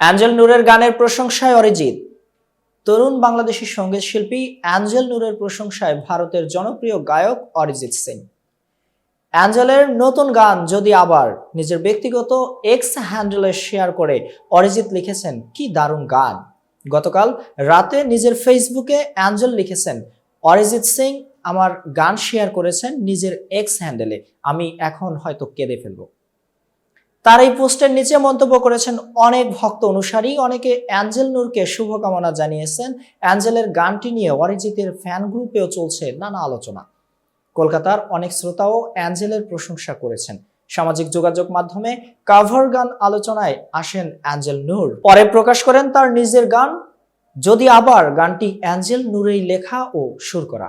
Angel নূরের গানের প্রশংসায় অরিজিৎ। তরুণ বাংলাদেশি সংগীত শিল্পী অ্যাঞ্জেল নূরের প্রশংসায় ভারতের জনপ্রিয় গায়ক অরিজিৎ সিং। অ্যাঞ্জেলের নতুন গান যদি আবার নিজের ব্যক্তিগত এক্স হ্যান্ডেলে শেয়ার করে অরিজিৎ লিখেছেন, কি দারুণ গান। গতকাল রাতে নিজের ফেসবুকে অ্যাঞ্জেল লিখেছেন, অরিজিৎ সিং আমার গান শেয়ার করেছেন নিজের এক্স হ্যান্ডেলে আমি এখন হয়তো কেঁদে ফেলব। তার এই পোস্টের নিচে মন্তব্য করেছেন অনেক ভক্ত অনুসারী। অনেকে অ্যাঞ্জেল নূরকে শুভকামনা জানিয়েছেন। অ্যাঞ্জেলের গানটি নিয়ে অরিজিতের ফ্যান গ্রুপেও চলছে নানা আলোচনা। কলকাতার অনেক শ্রোতাও অ্যাঞ্জেলের প্রশংসা করেছেন। সামাজিক যোগাযোগ মাধ্যমে কাভার গান আলোচনায় আসেন অ্যাঞ্জেল নূর। পরে প্রকাশ করেন তার নিজের গান। যদি আবার গানটি অ্যাঞ্জেল নূরেই লেখা ও সুর করা।